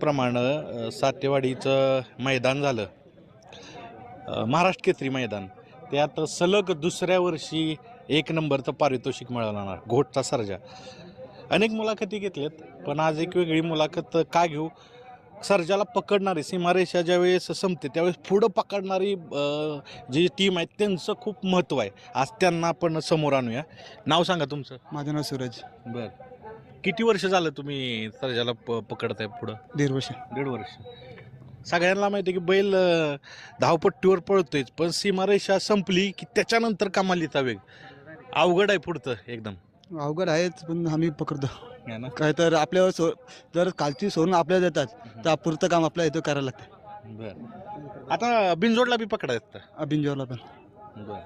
प्रमाणे सातेवाडीचं मैदान झालं. महाराष्ट्र केसरी मैदान. त्यात सलग दुसऱ्या वर्षी एक नंबरचं पारितोषिक मिळवणार घोटचा सर्जा. अनेक मुलाखती घेतल्यात पण आज एक वेगळी मुलाखत का घेऊ? सर्जाला पकडणारी सीमारेषा ज्यावेळेस संपते त्यावेळेस पुढं पकडणारी जी टीम आहे त्यांचं खूप महत्त्व आहे. आज त्यांना आपण समोर आणूया. नाव सांगा तुमचं. माझं नाव सूरज. बरं. किती वर्ष झालं तुम्ही सर्जाला प पकडताय पुढं? दीड वर्ष. दीड वर्ष. सगळ्यांना माहिती आहे की बैल अं, धावपट्टीवर पळतोयच पण सीमारेषा संपली की त्याच्यानंतर कमालीचा वेग. अवघड आहे पुढचं एकदम. अवघड आहेच पण आम्ही पकडतो. है ना? काय तर आपल्यावर सो जर कालची सोडून आपल्याला देतात तर पुरतं काम आपल्याला इथं करायला लागतं. बर. आता बिनजोडला बी पकडायचं बिंजोरला पण. बर.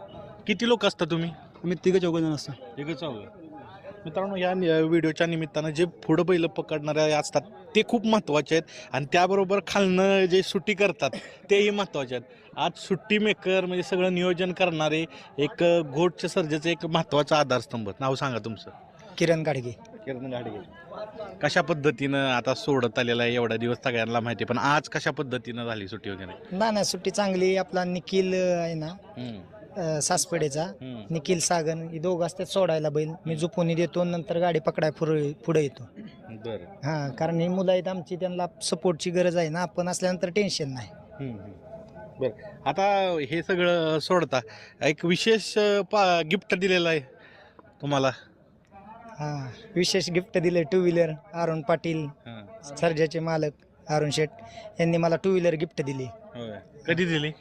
किती लोक असता तुम्ही? आम्ही तिघं चौघं जण असतो. एकच मित्रांनो या नि- व्हिडिओच्या निमित्तानं जे पुढं बैल पकडणारे असतात ते खूप महत्त्वाचे आहेत. आणि त्याबरोबर खालनं जे सुट्टी करतात तेही महत्त्वाचे आहेत. आज सुट्टी मेकर म्हणजे सगळं नियोजन करणारे एक घोटच्या सर्जेचं एक महत्त्वाचा आधारस्तंभ नाव सांगा तुमचं. किरण गाडगे. किरण गाडगे. कशा पद्धतीनं आता सोडत आलेला आहे एवढा दिवस सगळ्यांना माहिती आहे पण आज कशा पद्धतीनं झाली सुट्टी वगैरे? ना ना सुट्टी चांगली आपला निखिल अं, आहे ना हम्म, अं, सासपेडेचा हम्म. निखिल सागन हे दोघं असतात सोडायला बैल. मी झोपून देतो नंतर गाडी पकडाय पुढे पुढे येतो. बरं. हा कारण ही मुलं आहेत आमची त्यांना सपोर्टची गरज आहे ना. आपण असल्यानंतर टेन्शन नाही. हम्म, हम्म. बरं. आता हे सगळं सोडता एक विशेष अं, पा गिफ्ट दिलेलं आहे तुम्हाला? हा विशेष गिफ्ट दिले टू व्हीलर अरुण पाटील हां, सर्जाचे मालक अरुण शेठ यांनी मला टू व्हीलर गिफ्ट दिली. होय. कधी दिली?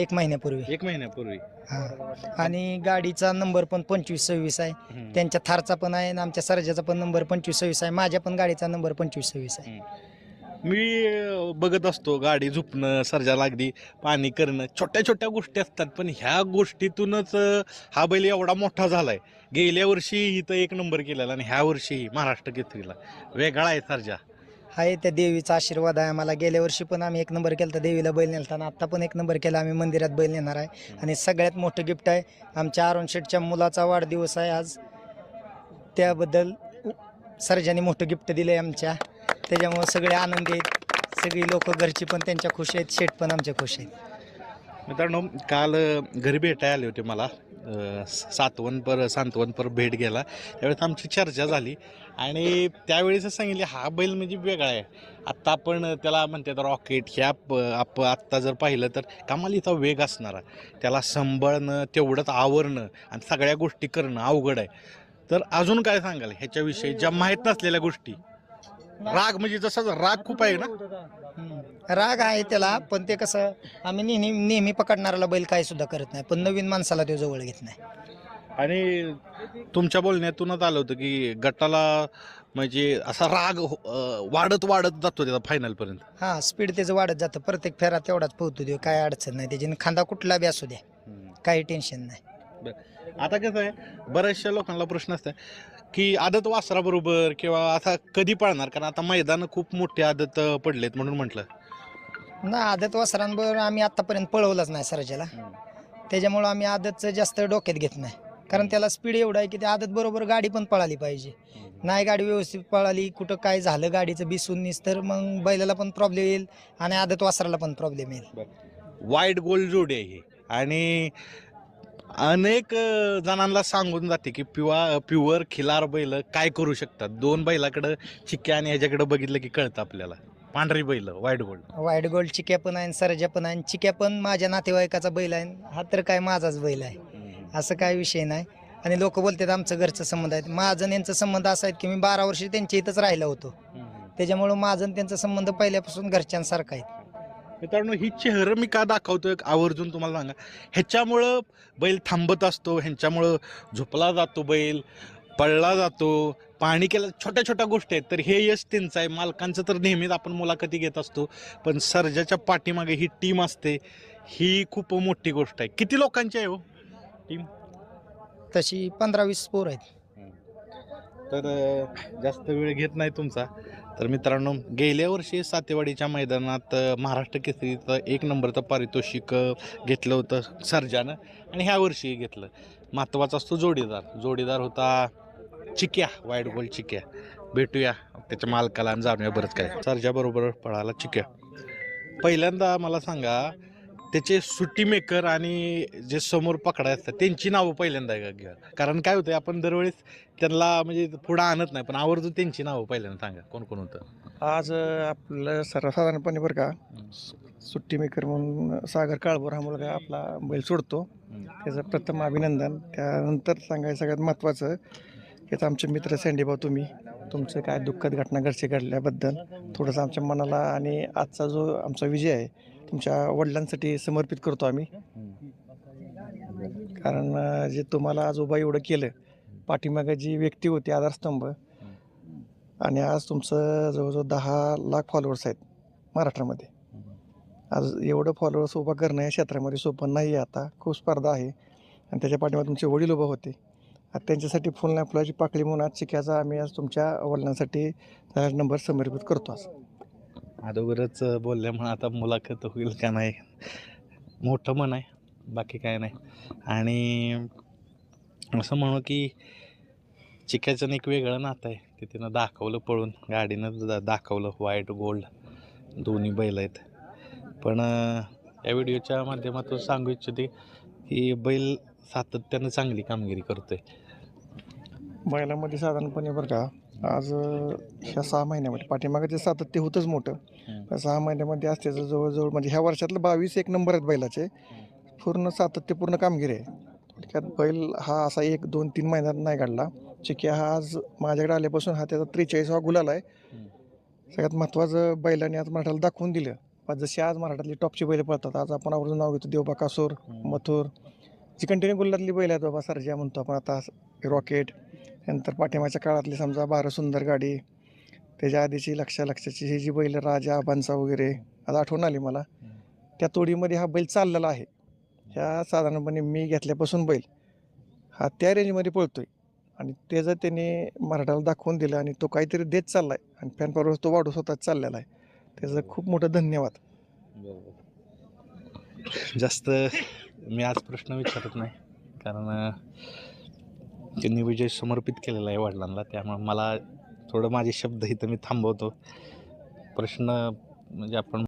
एक महिन्यापूर्वी. एक महिन्यापूर्वी. हा. आणि गाडीचा नंबर पण पंचवीस सव्वीस आहे. हम्म. त्यांच्या थारचा पण आहे आणि आमच्या सर्जाचा पण नंबर पंचवीस सव्वीस आहे. माझ्या पण गाडीचा नंबर पंचवीस सव्वीस आहे. मी अं, बघत असतो गाडी झुपणं सर्जाला अगदी पाणी करणं. छोट्या छोट्या गोष्टी असतात पण ह्या गोष्टीतूनच अं, हा बैल एवढा मोठा झालाय. गेल्या वर्षी इथं एक नंबर केलेला आणि ह्या वर्षी महाराष्ट्र केसरीला. वेगळा आहे सर्जा. आहे त्या देवीचा आशीर्वाद आहे आम्हाला. गेल्या वर्षी पण आम्ही एक नंबर केला देवीला बैल नेलताना आत्ता पण एक नंबर केला आम्ही मंदिरात बैल नेणार आहे. आणि सगळ्यात मोठं गिफ्ट आहे आमच्या अरुण शेठच्या मुलाचा वाढदिवस आहे आज. त्याबद्दल सर्जाने मोठं गिफ्ट दिलं आहे आमच्या. त्याच्यामुळं सगळे आनंदी आहेत. सगळी लोक घरची पण त्यांच्या खुश आहेत शेठ पण आमच्या खुश आहेत. मित्रांनो काल घरी भेटाय आले होते मला. सातवनपर सांतवनपर भेट गेला त्यावेळेस आमची चर्चा झाली. आणि त्यावेळेस सांगितले हा बैल म्हणजे वेगळा आहे. आत्ता आपण त्याला म्हणतात रॉकेट. ह्या आप आत्ता जर पाहिलं तर कमालीचा वेग असणारा त्याला सांभाळणं तेवढंच आवरणं आणि सगळ्या गोष्टी करणं अवघड आहे. तर अजून काय सांगाल? ह्याच्याविषयी ज्या माहीत नसलेल्या गोष्टी. राग म्हणजे जसा राग खूप आहे ना? राग आहे त्याला पण ते कसं आम्ही नेहमी नेहमी पकडणाऱ्याला बैल काय सुद्धा करत नाही पण नवीन माणसाला तो जवळ घेत नाही. आणि तुमच्या बोलण्यातूनच आलं होतं की गटाला म्हणजे असा राग हो- अं, वाढत वाढत जातो त्याचा फायनल पर्यंत. हा स्पीड त्याचं वाढत जातं प्रत्येक फेरा तेवढाच पोहतो देऊ काय अडचण नाही त्याची. खांदा कुठला बी असू द्या काही टेन्शन नाही. आता कसं आहे बऱ्याचशा लोकांना प्रश्न असतात की आदत वासराबरोबर किंवा असा कधी पळणार? कारण आता मैदान खूप मोठे आदत अं, पडलेत म्हणून म्हटलं. ना आदत वासरांबरोबर आम्ही आतापर्यंत पळवलंच नाही सरजेला. त्याच्यामुळं आम्ही आदतचं जास्त डोक्यात घेत नाही. कारण त्याला स्पीड एवढं आहे की त्या आदत बरोबर गाडी पण पळाली पाहिजे. नाही गाडी व्यवस्थित पळाली कुठं काय झालं गाडीचं बिसून तर मग बैलाला पण प्रॉब्लेम येईल आणि आदत वासराला पण प्रॉब्लेम येईल. वाईट गोल्ड जोडी आहे ही. आणि अनेक जणांना सांगून जाते की पिवा प्युअर खिलार बैल काय करू शकतात? दोन बैलाकडं चिक्क्या आणि ह्याच्याकडं बघितलं की कळतं आपल्याला. पांढरी बैल वाईट गोल्ड वाईट गोल्ड चिक्या पण आहे आणि सरजा पण आहे. आणि चिक्या पण माझ्या नातेवाईकाचा बैल आहे. हा तर काय माझाच बैल आहे. असं काय विषय नाही. आणि लोक बोलतात आमचं घरचं संबंध आहेत माझं आणि यांचा संबंध असा आहे की मी बारा वर्ष त्यांच्या इथंच राहिलो होतो. त्याच्यामुळं माझं आणि त्यांचा संबंध पहिल्यापासून घरच्यांसारखा आहे मित्रांनो ही चेहरं मी का दाखवतोय आवर्जून तुम्हाला सांगा. ह्याच्यामुळं बैल थांबत असतो ह्यांच्यामुळं झोपला जातो बैल. पळला जातो पाणी केलं छोट्या छोट्या गोष्टी आहेत. तर हे यश त्यांचं आहे. मालकांचं तर नेहमीच आपण मुलाखती घेत असतो. पण सर्जाच्या पाठीमागे ही टीम असते ही खूप मोठी गोष्ट आहे. किती लोकांची आहे हो तशी पंधरा वीस पोर आहेत. तर अ, जास्त वेळ घेत नाही तुमचा. तर मित्रांनो गेल्या वर्षी सातेवाडीच्या मैदानात अ, महाराष्ट्र केसरीचं एक नंबरचं पारितोषिक अ, घेतलं होतं सर्जानं. आणि ह्या वर्षी घेतलं. महत्त्वाचा असतो जोडीदार. जोडीदार होता चिक्या वाईट गोल चिक्या. भेटूया त्याच्या मालकाला आणि जाणूया बरंच काय. सरच्या बरोबर पळाला चिक्या. पहिल्यांदा मला सांगा त्याचे सुट्टी मेकर आणि जे समोर पकडाय असतात त्यांची नावं पहिल्यांदा घ्या? कारण काय होतं आपण दरवेळेस त्यांना म्हणजे पुढं आणत नाही पण आवर्जून त्यांची नावं पहिल्यांदा सांगा. कोण कोण होतं? आज आपलं सर्वसाधारणपणे बरं का सुट्टी मेकर म्हणून सागर काळभोर हा मुलगा आपला बैल सोडतो. त्याचं प्रथम अभिनंदन. त्यानंतर सांगायचं सगळ्यात महत्त्वाचं हेच आमचे मित्र सँडीभाऊ तुम्ही. तुमचं काय दुःखद घटना घरची घडल्याबद्दल थोडंसं आमच्या मनाला आणि आजचा जो आमचा विजय आहे तुमच्या वडिलांसाठी समर्पित करतो आम्ही. कारण जे तुम्हाला आज उभा एवढं केलं पाठीमागे जी व्यक्ती होती आधारस्तंभ आणि आज तुमचं जवळजवळ दहा लाख फॉलोअर्स आहेत महाराष्ट्रामध्ये. आज एवढं फॉलोअर्स उभा करणं या क्षेत्रामध्ये सोपं नाही आहे आता. खूप स्पर्धा आहे. आणि त्याच्या पाठीमागे तुमचे वडील उभं होते. त्यांच्यासाठी फुल नाही फुलाची पाकळी म्हणून आज चिक्याचा आम्ही आज तुमच्या वडिलांसाठी नंबर समर्पित करतो आज. अगोदरच बोलल्यामुळे आता मुलाखत होईल का नाही? मोठं मन आहे बाकी काय नाही. आणि असं म्हणू की चिक्याचं एक वेगळं नातं आहे ते तिनं दाखवलं पळून गाडीनं दा दाखवलं व्हाईट गोल्ड दोन्ही बैल आहेत. पण या व्हिडिओच्या माध्यमातून सांगू इच्छिते की बैल सातत्यानं चांगली कामगिरी करतो आहे बैलामध्ये साधारणपणे बरं का आज ह्या सहा महिन्यामध्ये पाठीमागे ते सातत्य होतंच मोठं. पण सहा महिन्यामध्ये आज त्याचं जवळजवळ म्हणजे ह्या वर्षातलं बावीस एक नंबर आहेत बैलाचे. पूर्ण सातत्यपूर्ण कामगिरी आहे. थोडक्यात बैल हा असा एक दोन तीन महिन्यात नाही काढला. चिक्या हा आज माझ्याकडे आल्यापासून हा त्याचा त्रेचाळीसवा गुलाल आहे. सगळ्यात महत्त्वाचं बैलाने आज मराठाला दाखवून दिलं. जशी आज मराठातली टॉपची बैल पळतात आज आपण आवर्जून नाव घेतो देवबा कासूर मथुर. जी कंटिन्यू गुल्लातली बैल आहेत बाबा सरजा म्हणतो आपण आता रॉकेट. नंतर पाठिंबाच्या काळातली समजा बारा सुंदर गाडी त्याच्या आधीची लक्षा लक्षाची ही जी बैल राजा बांचा वगैरे आज आठवण आली मला. त्या तोडीमध्ये हा बैल चाललेला आहे. ह्या साधारणपणे मी घेतल्यापासून बैल हा त्या रेंजमध्ये पळतोय. आणि त्याचं त्याने मराठाला दाखवून दिलं आणि तो काहीतरी देत चालला आहे आणि फॅन फॉलोअर तो वाढू स्वतःच चाललेला आहे त्याचं खूप मोठं धन्यवाद. जास्त मी आज प्रश्न विचारत नाही कारण त्यांनी विजय समर्पित केलेला आहे वडिलांना. त्यामुळे मला थोडं माझे शब्द इथं मी थांबवतो. प्रश्न म्हणजे आपण